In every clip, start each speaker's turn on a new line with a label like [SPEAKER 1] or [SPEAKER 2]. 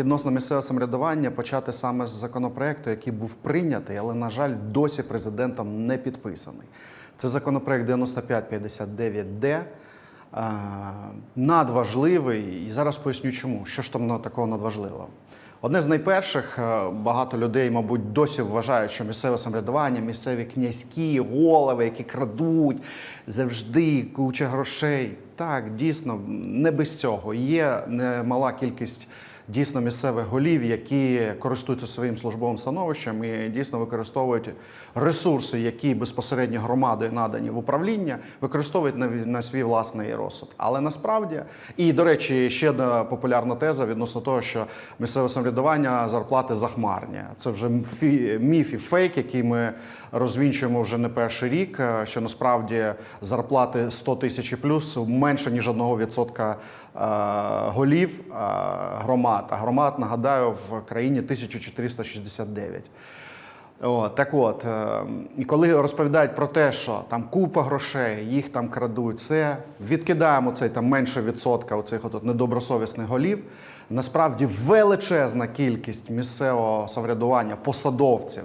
[SPEAKER 1] відносно місцевого самоврядування почати саме з законопроекту, який був прийнятий, але, на жаль, досі президентом не підписаний. Це законопроект 9559Д. е, Надважливий, і зараз поясню чому. Що ж там на- такого надважливого? Одне з найперших, е, багато людей, мабуть, досі вважають, що місцеве самоврядування, місцеві князькі, голови, які крадуть завжди куча грошей. Так, дійсно, не без цього. Є немала кількість дійсно місцевих голів, які користуються своїм службовим становищем і дійсно використовують ресурси, які безпосередньо громадою надані в управління, використовують на, на свій власний розсуд. Але насправді, і до речі, ще одна популярна теза відносно того, що місцеве самоврядування зарплати захмарні. Це вже міф і фейк, який ми розвінчуємо вже не перший рік. е, Що насправді зарплати 100 тисяч і плюс менше ніж одного відсотка е, голів е, громад. А громад нагадаю в країні 1469. О, так от, е, і коли розповідають про те, що там купа грошей, їх там крадуть, це відкидаємо цей там менше відсотка оцих от недобросовісних голів. Насправді величезна кількість місцевого самоврядування, посадовців,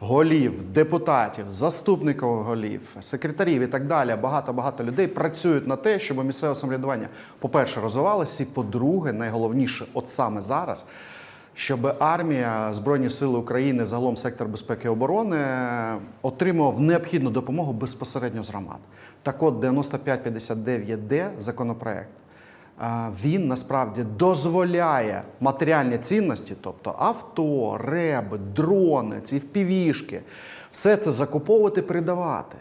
[SPEAKER 1] голів, депутатів, заступників голів, секретарів і так далі. Багато багато людей працюють на те, щоб місцеве самоврядування, по-перше, розвивалося, і по-друге, найголовніше, от саме зараз щоб армія, Збройні Сили України, загалом сектор безпеки і оборони отримував необхідну допомогу безпосередньо з громад. Так от 9559Д законопроект. Він насправді дозволяє матеріальні цінності, тобто авто, реби, дрони, ці впівішки, все це закуповувати, передавати.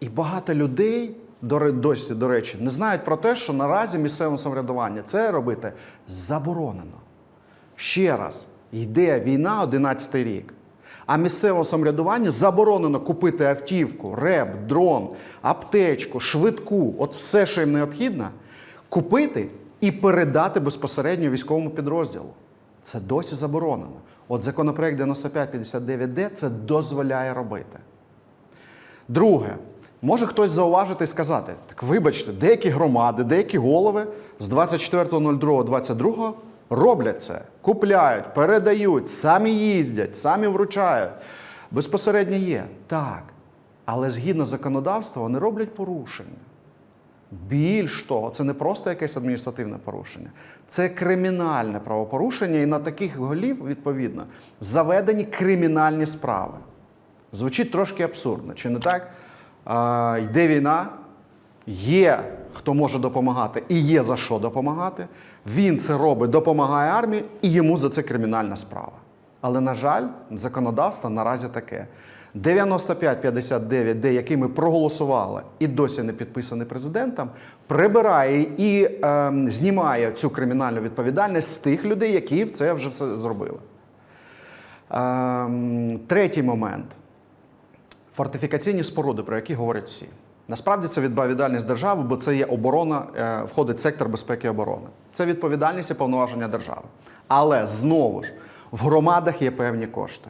[SPEAKER 1] І багато людей досі, до речі, не знають про те, що наразі місцеве самоврядування це робити заборонено. Ще раз, йде війна 11 рік. А місцевому самоврядуванню заборонено купити автівку, реп, дрон, аптечку, швидку, от все, що їм необхідно, купити і передати безпосередньо військовому підрозділу. Це досі заборонено. От законопроект 9559Д це дозволяє робити. Друге, може хтось зауважити і сказати: так вибачте, деякі громади, деякі голови з 24.02.22 роблять це, купляють, передають, самі їздять, самі вручають. Безпосередньо є. Так. Але згідно законодавства вони роблять порушення. Більш того, це не просто якесь адміністративне порушення, це кримінальне правопорушення, і на таких голів, відповідно, заведені кримінальні справи. Звучить трошки абсурдно, чи не так? А, йде війна, є хто може допомагати і є за що допомагати. Він це робить, допомагає армії, і йому за це кримінальна справа. Але, на жаль, законодавство наразі таке. 9559, де який ми проголосували і досі не підписаний президентом, прибирає і ем, знімає цю кримінальну відповідальність з тих людей, які це вже все зробили. Ем, третій момент фортифікаційні споруди, про які говорять всі. Насправді це відповідальність держави, бо це є оборона, е, входить сектор безпеки і оборони. Це відповідальність і повноваження держави. Але знову ж в громадах є певні кошти.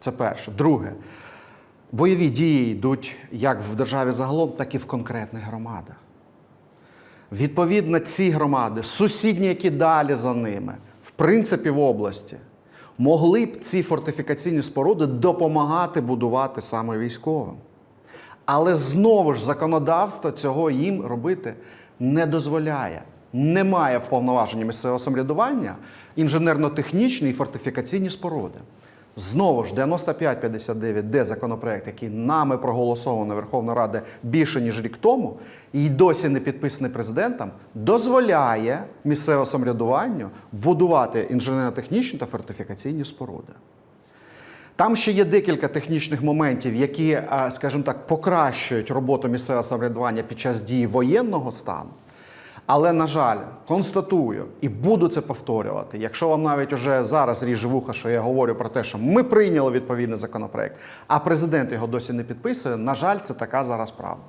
[SPEAKER 1] Це перше. Друге, бойові дії йдуть як в державі загалом, так і в конкретних громадах. Відповідно, ці громади, сусідні, які далі за ними, в принципі, в області, могли б ці фортифікаційні споруди допомагати будувати саме військовим. Але знову ж законодавство цього їм робити не дозволяє. Немає в повноваженні місцевого самоврядування інженерно-технічні і фортифікаційні споруди. Знову ж 9559, де законопроект, який нами проголосовано Верховна Рада більше ніж рік тому, і досі не підписаний президентом, дозволяє місцевому самоврядуванню будувати інженерно-технічні та фортифікаційні споруди. Там ще є декілька технічних моментів, які, скажімо так, покращують роботу місцевого самоврядування під час дії воєнного стану. Але, на жаль, констатую і буду це повторювати. Якщо вам навіть уже зараз ріже вуха, що я говорю про те, що ми прийняли відповідний законопроект, а президент його досі не підписує, на жаль, це така зараз правда.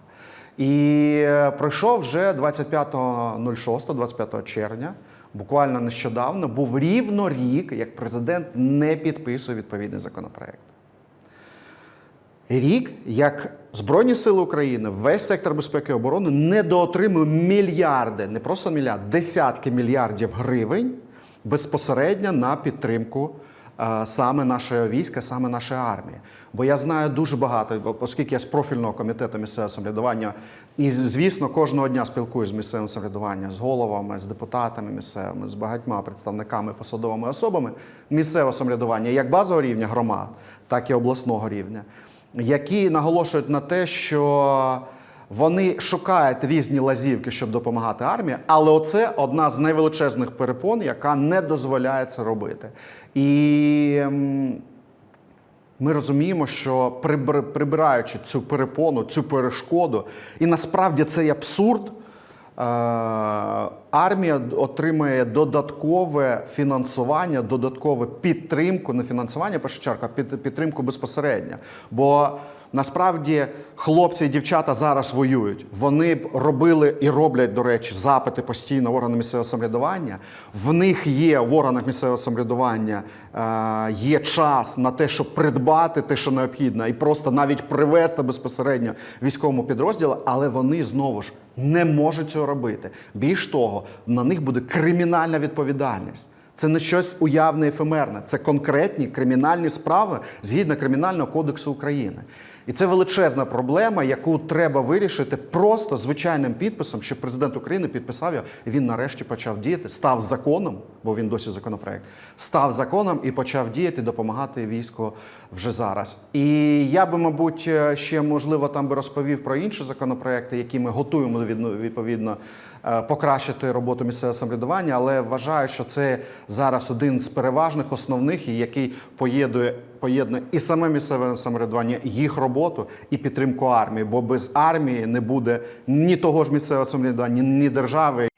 [SPEAKER 1] І е, пройшов вже 25.06, 25 червня, буквально нещодавно, був рівно рік, як президент не підписує відповідний законопроект. Рік, як Збройні Сили України, весь сектор безпеки і оборони недоотримує мільярди, не просто мільярд, десятки мільярдів гривень безпосередньо на підтримку е, саме нашого війська, саме нашої армії. Бо я знаю дуже багато, оскільки я з профільного комітету місцевого самоврядування, і звісно, кожного дня спілкуюся з місцевим самоврядуванням, з головами, з депутатами місцевими, з багатьма представниками, посадовими особами місцевого самоврядування, як базового рівня громад, так і обласного рівня, які наголошують на те, що вони шукають різні лазівки, щоб допомагати армії, але оце одна з найвеличезних перепон, яка не дозволяє це робити. І ми розуміємо, що прибираючи цю перепону, цю перешкоду, і насправді цей абсурд. Е, Армія отримує додаткове фінансування, додаткову підтримку, не фінансування, перша чергу, а під- підтримку безпосередньо. Бо насправді хлопці і дівчата зараз воюють. Вони робили і роблять, до речі, запити постійно в органи місцевого самоврядування. В них є в органах місцевого самоврядування е, є час на те, щоб придбати те, що необхідно, і просто навіть привезти безпосередньо військовому підрозділу, але вони знову ж не можуть цього робити. Більш того, на них буде кримінальна відповідальність. Це не щось уявне ефемерне, це конкретні кримінальні справи згідно Кримінального кодексу України. І це величезна проблема, яку треба вирішити просто звичайним підписом, щоб президент України підписав його, і він нарешті почав діяти, став законом, бо він досі законопроект, став законом і почав діяти, допомагати війську вже зараз. І я би, мабуть, ще можливо там би розповів про інші законопроекти, які ми готуємо відповідно е, покращити роботу місцевого самоврядування, але вважаю, що це зараз один з переважних основних, який поєднує, поєднує і саме місцеве самоврядування, їх роботу і підтримку армії. Бо без армії не буде ні того ж місцевого самоврядування, ні держави.